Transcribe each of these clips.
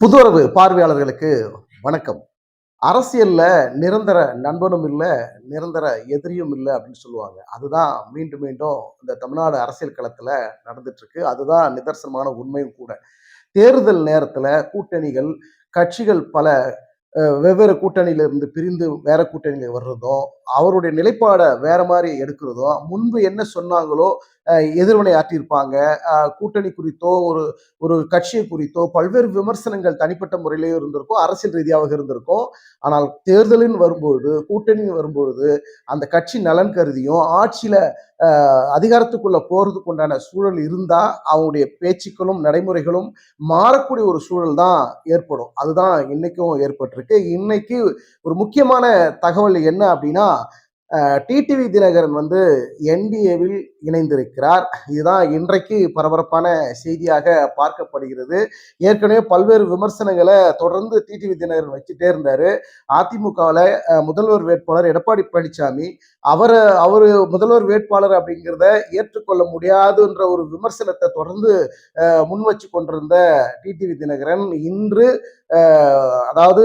புதுவரவு பார்வையாளர்களுக்கு வணக்கம். அரசியல்ல நிரந்தர நண்பனும் இல்லை நிரந்தர எதிரியும் இல்லை அப்படின்னு சொல்லுவாங்க. அதுதான் மீண்டும் மீண்டும் இந்த தமிழ்நாடு அரசியல் களத்துல நடந்துட்டு இருக்கு அதுதான் நிதர்சனமான உண்மையும் கூட. தேர்தல் நேரத்துல கூட்டணிகள் கட்சிகள் பல வெவ்வேறு கூட்டணியில இருந்து பிரிந்து வேற கூட்டணியில வர்றதும் அவருடைய நிலைப்பாடை வேற மாதிரி எடுக்கிறதோ முன்பு என்ன சொன்னாங்களோ எதிர்வினை ஆற்றியிருப்பாங்க. கூட்டணி குறித்தோ ஒரு ஒரு கட்சியை குறித்தோ பல்வேறு விமர்சனங்கள் தனிப்பட்ட முறையிலேயும் இருந்திருக்கும் அரசியல் ரீதியாக இருந்திருக்கும். ஆனால் தேர்தலின் வரும்பொழுது கூட்டணி வரும்பொழுது அந்த கட்சி நலன் கருதியும் ஆட்சியில அதிகாரத்துக்குள்ள போறதுக்கு உண்டான சூழல் இருந்தா அவங்களுடைய பேச்சுக்களும் நடைமுறைகளும் மாறக்கூடிய ஒரு சூழல் தான் ஏற்படும். அதுதான் இன்னைக்கும் ஏற்பட்டிருக்கு. இன்னைக்கு ஒரு முக்கியமான தகவல் என்ன அப்படின்னா டிடிவி தினகரன் வந்து என்டிஏவில் இணைந்திருக்கிறார். இதுதான் இன்றைக்கு பரபரப்பான செய்தியாக பார்க்கப்படுகிறது. ஏற்கனவே பல்வேறு விமர்சனங்களை தொடர்ந்து டிடிவி தினகரன் வச்சுட்டே இருந்தார். அதிமுகவில் முதல்வர் வேட்பாளர் எடப்பாடி பழனிசாமி அவரை அவர் முதல்வர் வேட்பாளர் அப்படிங்கிறத ஏற்றுக்கொள்ள முடியாதுன்ற ஒரு விமர்சனத்தை தொடர்ந்து முன் வச்சு கொண்டிருந்த டிடிவி தினகரன் இன்று அதாவது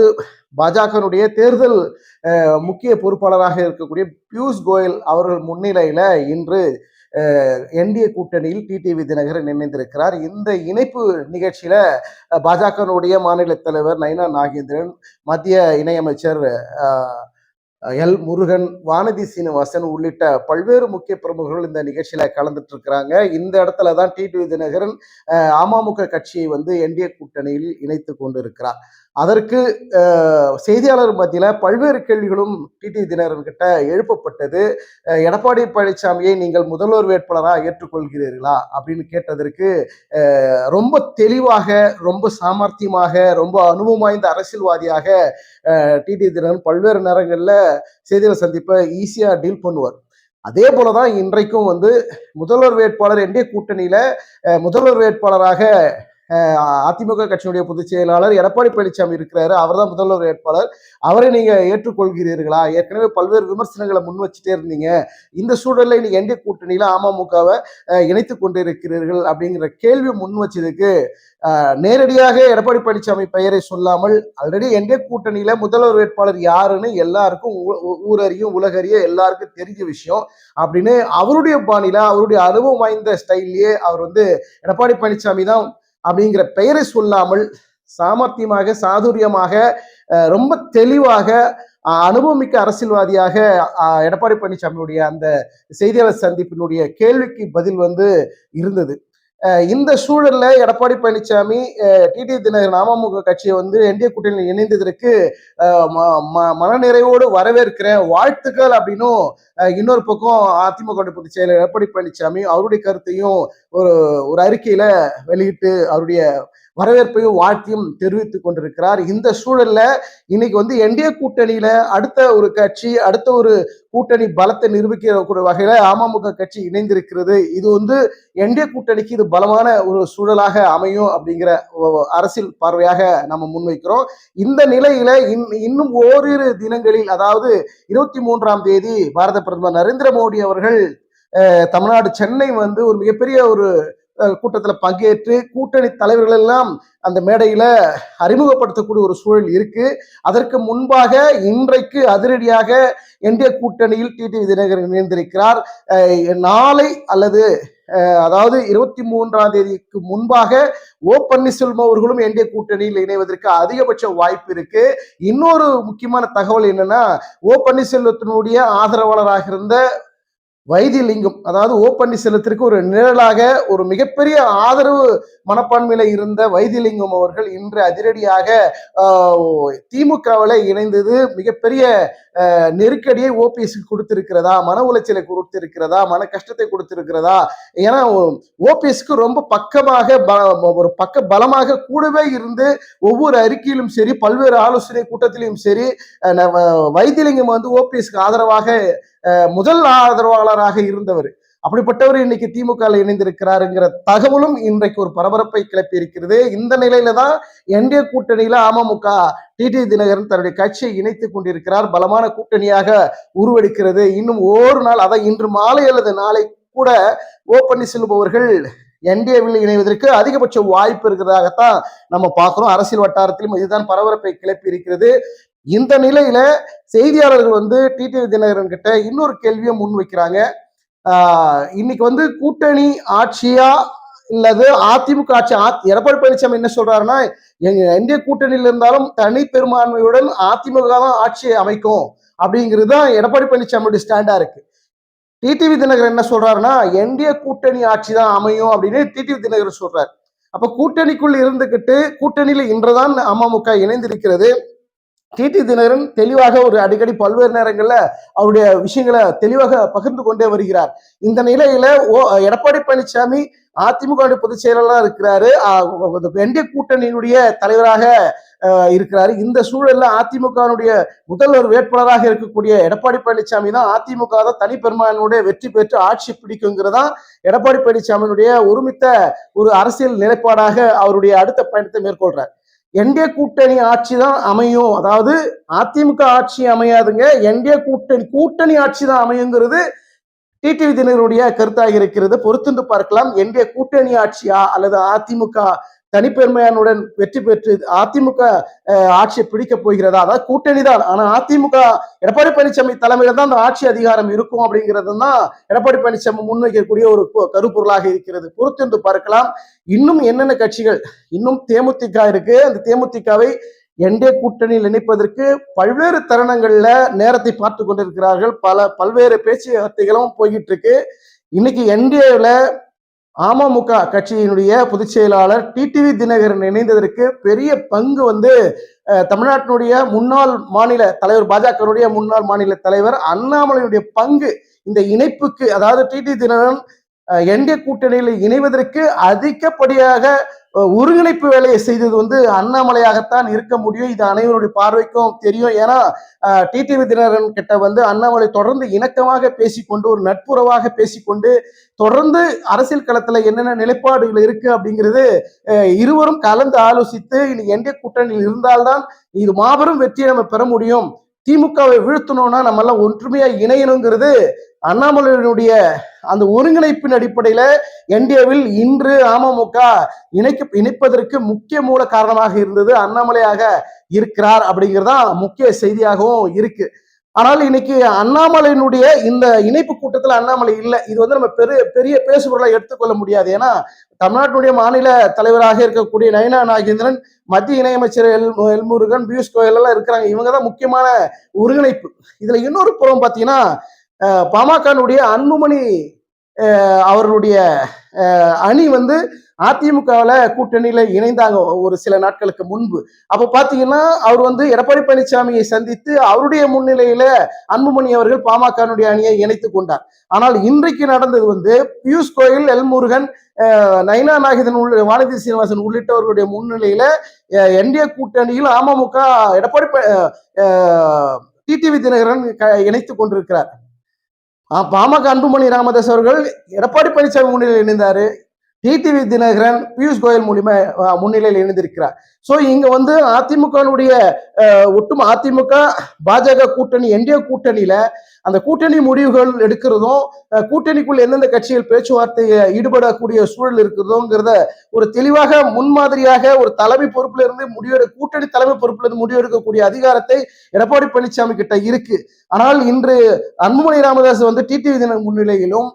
பாஜகனுடைய தேர்தல் முக்கிய பொறுப்பாளராக இருக்கக்கூடிய பியூஷ் கோயல் அவர்கள் முன்னிலையில இன்று என்டிஏ கூட்டணியில் டிடிவி தினகரன் இணைந்திருக்கிறார். இந்த இணைப்பு நிகழ்ச்சியில பாஜகனுடைய மாநில தலைவர் நயனா நாகேந்திரன் மத்திய இணையமைச்சர் அஹ், எல் முருகன் வானதி சீனிவாசன் உள்ளிட்ட பல்வேறு முக்கிய பிரமுகர்கள் இந்த நிகழ்ச்சியில கலந்துட்டு இருக்கிறாங்க இந்த இடத்துல தான் டிடிவி தினகரன் அமமுக கட்சியை வந்து என்டிஏ கூட்டணியில் இணைத்து கொண்டிருக்கிறார். அதற்கு செய்தியாளர் மத்தியில பல்வேறு கேள்விகளும் டிடிவி தினகரன் கிட்ட எழுப்பப்பட்டது. எடப்பாடி பழனிசாமியை நீங்கள் முதல்வர் வேட்பாளராக ஏற்றுக்கொள்கிறீர்களா? அப்படின்னு கேட்டதற்கு ரொம்ப தெளிவாக ரொம்ப சாமர்த்தியமாக ரொம்ப அனுபவம் வாய்ந்த அரசியல்வாதியாக டிடி தினகரன் பல்வேறு நேரங்களில் செய்தியாளர் சந்திப்பை ஈஸியாக டீல் பண்ணுவார். அதே போலதான் இன்றைக்கும் வந்து முதல்வர் வேட்பாளர் என்டிஏ கூட்டணியில முதல்வர் வேட்பாளராக அதிமுக கட்சியினுடைய பொதுச் செயலாளர் எடப்பாடி பழனிசாமி இருக்கிறாரு. அவர்தான் முதல்வர் வேட்பாளர். அவரை நீங்க ஏற்றுக்கொள்கிறீர்களா? ஏற்கனவே பல்வேறு விமர்சனங்களை முன் வச்சுட்டே இருந்தீங்க. இந்த சூழலில் இன்னைக்கு என்டிஏ கூட்டணியில அமமுகவை இணைத்து கொண்டிருக்கிறீர்கள் அப்படிங்கிற கேள்வி முன் வச்சதுக்கு நேரடியாக எடப்பாடி பழனிசாமி பெயரை சொல்லாமல் ஆல்ரெடி என்டிஏ கூட்டணியில முதல்வர் வேட்பாளர் யாருன்னு எல்லாருக்கும் ஊ- ஊரறியும் உலகறிய எல்லாருக்கும் தெரிஞ்ச விஷயம் அப்படின்னு அவருடைய பாணியில அவருடைய அனுபவம் வாய்ந்த ஸ்டைல்லயே அவர் வந்து எடப்பாடி பழனிசாமி தான் அப்படிங்கிற பெயரை சொல்லாமல் சாமர்த்தியமாக சாதுரியமாக ரொம்ப தெளிவாக அனுபவமிக்க அரசியல்வாதியாக எடப்பாடி பழனிசாமியுடைய அந்த செய்தியாளர் சந்திப்பினுடைய கேள்விக்கு பதில் வந்து இருந்தது. இந்த சூழல்ல எடப்பாடி பழனிசாமி டிடி தினகரன் அமமுக கட்சியை வந்து என்டிஏ கூட்டணியில் இணைந்ததற்கு ம- மனநிறைவோடு வரவேற்கிறேன். வாழ்த்துக்கள் அப்படின்னும் இன்னொரு பக்கம் அதிமுக பொதுச் செயலர் எடப்பாடி பழனிசாமி அவருடைய கருத்தையும் ஒரு ஒரு அறிக்கையில வெளியிட்டு அவருடைய வரவேற்பையும் வாழ்த்தியும் தெரிவித்துக் கொண்டிருக்கிறார். இந்த சூழல்ல இன்னைக்கு வந்து என்டிஏ கூட்டணியில அடுத்த ஒரு கட்சி அடுத்த ஒரு கூட்டணி பலத்தை நிரூபிக்கக்கூடிய வகையில அமமுக கட்சி இணைந்திருக்கிறது. இது வந்து என்டிஏ கூட்டணிக்கு இது பலமான ஒரு சூழலாக அமையும் அப்படிங்கிற அரசியல் பார்வையாக நம்ம முன்வைக்கிறோம். இந்த நிலையில இன்னும் ஓரிரு தினங்களில் அதாவது இருபத்தி மூன்றாம் தேதி பாரத பிரதமர் நரேந்திர மோடி அவர்கள் தமிழ்நாடு சென்னை வந்து ஒரு மிகப்பெரிய ஒரு கூட்டத்தில் பங்கேற்று கூட்டணி தலைவர்கள் எல்லாம் அந்த மேடையில அறிமுகப்படுத்தக்கூடிய ஒரு சூழல் இருக்கு. அதற்கு முன்பாக இன்றைக்கு அதிரடியாக என்டிஏ கூட்டணியில் டிடிவி தினகரன் இணைந்திருக்கிறார். நாளை அல்லது அதாவது இருபத்தி மூன்றாம் தேதிக்கு முன்பாக ஓ பன்னீர்செல்வம் அவர்களும் என்டிஏ கூட்டணியில் இணைவதற்கு அதிகபட்ச வாய்ப்பு இருக்கு. இன்னொரு முக்கியமான தகவல் என்னன்னா ஓ பன்னீர்செல்வத்தினுடைய ஆதரவாளராக இருந்த வைத்தியலிங்கம் அதாவது ஓ பன்னீர்செல்வத்திற்கு ஒரு நிழலாக ஒரு மிகப்பெரிய ஆதரவு மனப்பான்மையில இருந்த வைத்தியலிங்கம் அவர்கள் இன்று அதிரடியாக திமுகவில் இணைந்தது. மிகப்பெரிய நெருக்கடியை ஓபிஎஸ் கொடுத்திருக்கிறதா மன உளைச்சலை கொடுத்திருக்கிறதா மன கஷ்டத்தை கொடுத்திருக்கிறதா? ஏன்னா ஓபிஎஸ்க்கு ரொம்ப பக்கமாக ப- ஒரு பக்க பலமாக கூடவே இருந்து ஒவ்வொரு அறிக்கையிலும் சரி பல்வேறு ஆலோசனை கூட்டத்திலையும் சரி வைத்தியலிங்கம் வந்து ஓபிஎஸ்க்கு ஆதரவாக முதல் ஆதரவாளராக இருந்தவர். அப்படிப்பட்டவர் இன்னைக்கு திமுக இணைந்திருக்கிறாருங்கிற தகவலும் இன்றைக்கு ஒரு பரபரப்பை கிளப்பி இருக்கிறது. இந்த நிலையில தான் என்டிஏ கூட்டணியில அமமுக டிடி தினகரன் தன்னுடைய கட்சியை இணைத்துக் கொண்டிருக்கிறார். பலமான கூட்டணியாக உருவெடுக்கிறது. இன்னும் ஒரு நாள் அதான் இன்று மாலை அல்லது நாளை கூட ஓ பன்னீர்செல்வம் அவர்கள் என்டிஏவில் இணைவதற்கு அதிகபட்ச வாய்ப்பு இருக்கிறதாகத்தான் நம்ம பார்க்கிறோம். அரசியல் வட்டாரத்திலும் இதுதான் பரபரப்பை கிளப்பி இருக்கிறது. இந்த நிலையில செய்தியாளர்கள் வந்து டிடிவி தினகரன் கிட்ட இன்னொரு கேள்வியை முன் வைக்கிறாங்க. இன்னைக்கு வந்து கூட்டணி ஆட்சியா இல்லது அதிமுக ஆட்சி? எடப்பாடி பழனிசாமி என்ன சொல்றாருன்னா எங்க எந்த கூட்டணியில் இருந்தாலும் தனி பெரும்பான்மையுடன் அதிமுக தான் ஆட்சியை அமைக்கும் அப்படிங்கிறது தான் எடப்பாடி பழனிசாமியோட ஸ்டாண்டா இருக்கு. டிடிவி தினகர் என்ன சொல்றாருன்னா என்டிஏ கூட்டணி ஆட்சி தான் அமையும் அப்படின்னு டிடிவி தினகர் சொல்றாரு. அப்ப கூட்டணிக்குள் இருந்துகிட்டு கூட்டணியில இன்றுதான் அமமுக இணைந்திருக்கிறது. டிடி தினகரன் தெளிவாக ஒரு அடிக்கடி பல்வேறு நேரங்களில் அவருடைய விஷயங்களை தெளிவாக பகிர்ந்து கொண்டே வருகிறார். இந்த நிலையில ஓ எடப்பாடி பழனிசாமி அதிமுக பொதுச் செயலாளராக இருக்கிறாரு. என்டிஏ கூட்டணியினுடைய தலைவராக இருக்கிறாரு. இந்த சூழல்ல அதிமுகவினுடைய முதல்வர் வேட்பாளராக இருக்கக்கூடிய எடப்பாடி பழனிசாமி தான் அதிமுக தான் தனிப்பெருமானுடைய வெற்றி பெற்று ஆட்சி பிடிக்குங்கிறதா எடப்பாடி பழனிசாமியினுடைய ஒருமித்த ஒரு அரசியல் நிலைப்பாடாக அவருடைய அடுத்த பயணத்தை மேற்கொள்றார். என்டிஏ கூட்டணி ஆட்சி தான் அமையும். அதாவது அதிமுக ஆட்சி அமையாதுங்க. என்டிஏ கூட்டணி கூட்டணி ஆட்சி தான் அமையுங்கிறது டிடிவி தினருடைய கருத்தாக இருக்கிறது. பொறுத்திருந்து பார்க்கலாம். என்டிஏ கூட்டணி ஆட்சியா அல்லது அதிமுக தனிப்பெருமையானுடன் வெற்றி பெற்று அதிமுக ஆட்சியை பிடிக்க போகிறதா? அதாவது கூட்டணி தான். ஆனா அதிமுக எடப்பாடி பழனிசாமி தலைமையில தான் அந்த ஆட்சி அதிகாரம் இருக்கும் அப்படிங்கிறது தான் எடப்பாடி பழனிசாமி முன்வைக்கக்கூடிய ஒரு கருப்பொருளாக இருக்கிறது. பொறுத்திருந்து பார்க்கலாம். இன்னும் என்னென்ன கட்சிகள்? இன்னும் தேமுதிக இருக்கு. அந்த தேமுதிகவை என்டே கூட்டணியில் இணைப்பதற்கு பல்வேறு தருணங்கள்ல நேரத்தை பார்த்து கொண்டிருக்கிறார்கள். பல பல்வேறு பேச்சுவார்த்தைகளும் போய்கிட்டு இருக்கு. இன்னைக்கு என்டிஏல அமமுக கட்சியினுடைய பொதுச் செயலாளர் டிடிவி தினகரன் இணைந்ததற்கு பெரிய பங்கு வந்து தமிழ்நாட்டினுடைய முன்னாள் மாநில தலைவர் பாஜகனுடைய முன்னாள் மாநில தலைவர் அண்ணாமலையுடைய பங்கு இந்த இணைப்புக்கு அதாவது டிடி தினகரன் என்டிஏ கூட்டணியில் இணைவதற்கு அதிகப்படியாக ஒருங்கிணைப்பு வேலையை செய்தது வந்து அண்ணாமலையாகத்தான் இருக்க முடியும். இது அனைவருடைய பார்வைக்கும் தெரியும். ஏன்னா டிடிவி தினகரன் கிட்ட வந்து அண்ணாமலை தொடர்ந்து இணக்கமாக பேசிக்கொண்டு ஒரு நட்புறவாக பேசிக்கொண்டு தொடர்ந்து அரசியல் களத்துல என்னென்ன நிலைப்பாடுகள் இருக்கு அப்படிங்கிறது இருவரும் கலந்து ஆலோசித்து இனி என்டிஏ கூட்டணியில் இருந்தால்தான் இது மாபெரும் வெற்றியை நம்ம பெற முடியும். திமுகவை வீழ்த்தணும்னா நம்ம எல்லாம் ஒற்றுமையா இணையணுங்கிறது அண்ணாமலையினுடைய அந்த ஒருங்கிணைப்பின் அடிப்படையில என்டிஏவில் இன்று அமமுக இணைக்க இணைப்பதற்கு முக்கிய மூல காரணமாக இருந்தது அண்ணாமலையாக இருக்கிறார் அப்படிங்கிறதான் முக்கிய செய்தியாகவும் இருக்கு. ஆனால் இன்னைக்கு அண்ணாமலையினுடைய இந்த இணைப்பு கூட்டத்தில் அண்ணாமலை இல்லை. இது வந்து நம்ம பெரிய பெரிய பேசுபொருளை எடுத்துக்கொள்ள முடியாது. ஏன்னா தமிழ்நாட்டினுடைய மாநில தலைவராக இருக்கக்கூடிய நயனா நாகேந்திரன் மத்திய இணையமைச்சர் எல் எல்முருகன் பியூஷ் கோயல் எல்லாம் இருக்கிறாங்க. இவங்க தான் முக்கியமான ஒருங்கிணைப்பு. இதுல இன்னொரு புறம் பார்த்தீங்கன்னா பாமகனுடைய அன்புமணி அவர்களுடைய அணி வந்து அதிமுகவில் கூட்டணியில் இணைந்தாங்க ஒரு சில நாட்களுக்கு முன்பு. அப்போ பார்த்தீங்கன்னா அவர் வந்து எடப்பாடி பழனிசாமியை சந்தித்து அவருடைய முன்னிலையில அன்புமணி அவர்கள் பாமகனுடைய அணியை இணைத்து கொண்டார். ஆனால் இன்றைக்கு நடந்தது வந்து பியூஷ் கோயில் எல் முருகன் அஹ், நயினா உள்ள வானதி சீனிவாசன் உள்ளிட்டவர்களுடைய முன்னிலையில என்டிஏ கூட்டணியில் அமமுக எடப்பாடி டிடிவி தினகரன் க- இணைத்துக் கொண்டிருக்கிறார். பாமக அன்புமணி ராமதாஸ் அவர்கள் எடப்பாடி பழனிசாமி முன்னிலையில் இணைந்தாரு. டிடிவி தினகரன் பியூஷ் கோயல் மூலியமா முன்னிலையில் இணைந்திருக்கிறார். ஸோ இங்க வந்து அதிமுகனுடைய ஒட்டும் அதிமுக பாஜக கூட்டணி என்டிஏ கூட்டணியில அந்த கூட்டணி முடிவுகள் எடுக்கிறதும் கூட்டணிக்குள் எந்தெந்த கட்சிகள் பேச்சுவார்த்தையை ஈடுபடக்கூடிய சூழல் இருக்கிறதோங்கிறத ஒரு தெளிவாக முன்மாதிரியாக ஒரு தலைமை பொறுப்புல இருந்து முடிவெடு கூட்டணி தலைமை பொறுப்புல இருந்து முடிவெடுக்கக்கூடிய அதிகாரத்தை எடப்பாடி பழனிசாமி கிட்ட இருக்கு. ஆனால் இன்று அன்புமணி ராமதாஸ் வந்து டிடிவி தின முன்னிலையிலும்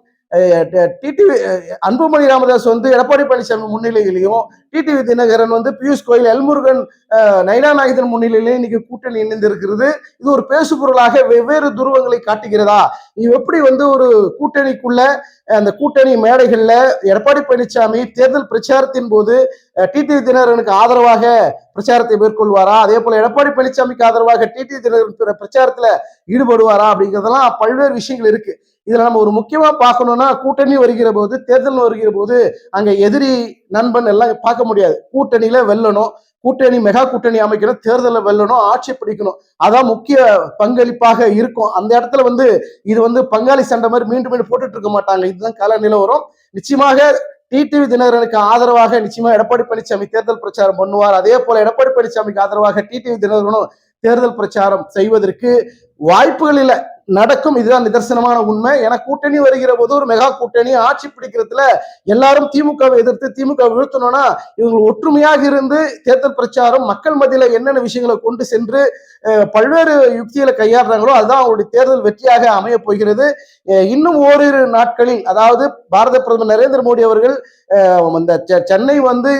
டிடிவி அன்புமணி ராமதாஸ் வந்து எடப்பாடி பழனிசாமி முன்னிலையிலையும் டிடிவி தினகரன் வந்து பியூஷ் கோயில் எல்முருகன் அஹ், நாயகன் முன்னிலையிலையும் இன்னைக்கு கூட்டணி இணைந்திருக்கிறது. இது ஒரு பேசுபொருளாக வெவ்வேறு துருவங்களை காட்டுகிறதா? இது எப்படி வந்து ஒரு கூட்டணிக்குள்ள அந்த கூட்டணி மேடைகள்ல எடப்பாடி பழனிசாமி தேர்தல் பிரச்சாரத்தின் போது டிடிவி தினகரனுக்கு ஆதரவாக பிரச்சாரத்தை மேற்கொள்வாரா? அதே போல எடப்பாடி பழனிசாமிக்கு ஆதரவாக டிடிவி தினகரன் பிரச்சாரத்துல ஈடுபடுவாரா அப்படிங்கிறதெல்லாம் பல்வேறு விஷயங்கள் இருக்கு. இதுல நம்ம ஒரு முக்கியமா பார்க்கணும்னா கூட்டணி வருகிற போது தேர்தல் வருகிற போது அங்க எதிரி நண்பன் எல்லாம் பார்க்க முடியாது. கூட்டணியில வெல்லணும். கூட்டணி மெகா கூட்டணி அமைக்கணும். தேர்தலில் வெல்லணும். ஆட்சி பிடிக்கணும். அதான் முக்கிய பங்களிப்பாக இருக்கும். அந்த இடத்துல வந்து இது வந்து பங்காளி சண்டை மாதிரி மீண்டும் மீண்டும் போட்டுட்டு இருக்க மாட்டாங்க. இதுதான் கால நிலவரம் நிச்சயமாக டிடிவி தினகரனுக்கு ஆதரவாக நிச்சயமா எடப்பாடி பழனிசாமி தேர்தல் பிரச்சாரம் பண்ணுவார். அதே போல எடப்பாடி பழனிசாமிக்கு ஆதரவாக டிடிவி தினகரனும் தேர்தல் பிரச்சாரம் செய்வதற்கு வாய்ப்புகள் இல்லை. நடக்கும். இதுதான் நிதர்சனமான உண்மை. ஏன்னா கூட்டணி வருகிற போது ஒரு மெகா கூட்டணி ஆட்சி பிடிக்கிறதுல எல்லாரும் திமுகவை எதிர்த்து திமுக வீழ்த்தணும்னா இவங்க ஒற்றுமையாக இருந்து தேர்தல் பிரச்சாரம் மக்கள் மத்தியில என்னென்ன விஷயங்களை கொண்டு சென்று பல்வேறு யுக்திகளை கையாடுறாங்களோ அதுதான் அவங்களுடைய தேர்தல் வெற்றியாக அமைய போகிறது. இன்னும் ஓரிரு நாட்களில் அதாவது பாரத பிரதமர் நரேந்திர மோடி அவர்கள் அந்த செ- சென்னை வந்து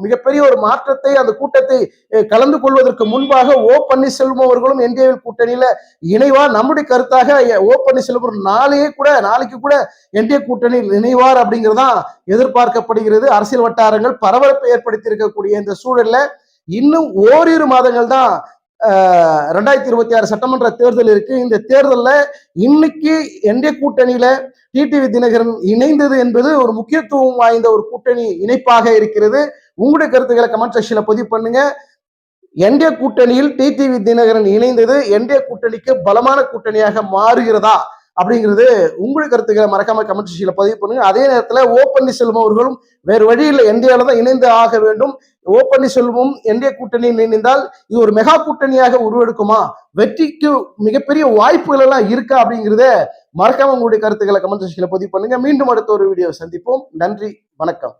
மிகப்பெரிய ஒரு மாற்றத்தை அந்த கூட்டத்தை கலந்து கொள்வதற்கு முன்பாக ஓ பன்னீர்செல்வம் அவர்களும் என்டிஏ கூட்டணியில இணைவா நம்முடைய கருத்து கருத்தாக ஓ பன்னீர்செல்வம் நாளையே கூட நாளைக்கு கூட என்டிஏ கூட்டணி இணைவார் அப்படிங்கிறதான் எதிர்பார்க்கப்படுகிறது. அரசியல் வட்டாரங்கள் பரபரப்பை ஏற்படுத்தி இருக்கக்கூடிய இந்த சூழல்ல இன்னும் ஓரிரு மாதங்கள் தான் ரெண்டாயிரத்தி இருபத்தி ஆறு சட்டமன்ற தேர்தல் இருக்கு. இந்த தேர்தல்ல இன்னைக்கு என்டிஏ கூட்டணியில டிடிவி தினகரன் இணைந்தது என்பது ஒரு முக்கியத்துவம் வாய்ந்த ஒரு கூட்டணி இணைப்பாக இருக்கிறது. உங்களுடைய கருத்துக்களை கமெண்ட் செக்ஷன்ல பதிவு பண்ணுங்க. என்டிஏ கூட்டணியில் டிடிவி தினகரன் இணைந்தது என்டிஏ கூட்டணிக்கு பலமான கூட்டணியாக மாறுகிறதா அப்படிங்கிறது உங்களுடைய கருத்துக்களை மறக்காம கமெண்ட் செக்ஷன்ல பதிவு பண்ணுங்க. அதே நேரத்துல ஓ பன்னீர்செல்வம் அவர்களும் வேறு வழியில் என்டிஏல தான் இணைந்து ஆக வேண்டும். ஓ பன்னீர்செல்வமும் என்டிஏ கூட்டணியில் இணைந்தால் இது ஒரு மெகா கூட்டணியாக உருவெடுக்குமா? வெற்றிக்கு மிகப்பெரிய வாய்ப்புகள் எல்லாம் இருக்கா அப்படிங்கிறத மறக்காம உங்களுடைய கருத்துக்களை கமெண்ட் செக்ஷன்ல பதிவு பண்ணுங்க. மீண்டும் அடுத்த ஒரு வீடியோ சந்திப்போம். நன்றி வணக்கம்.